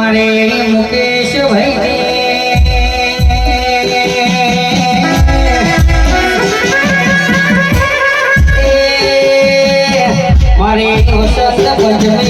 મારે મુકેશ ભાઈ મારે વસંત પંચમીના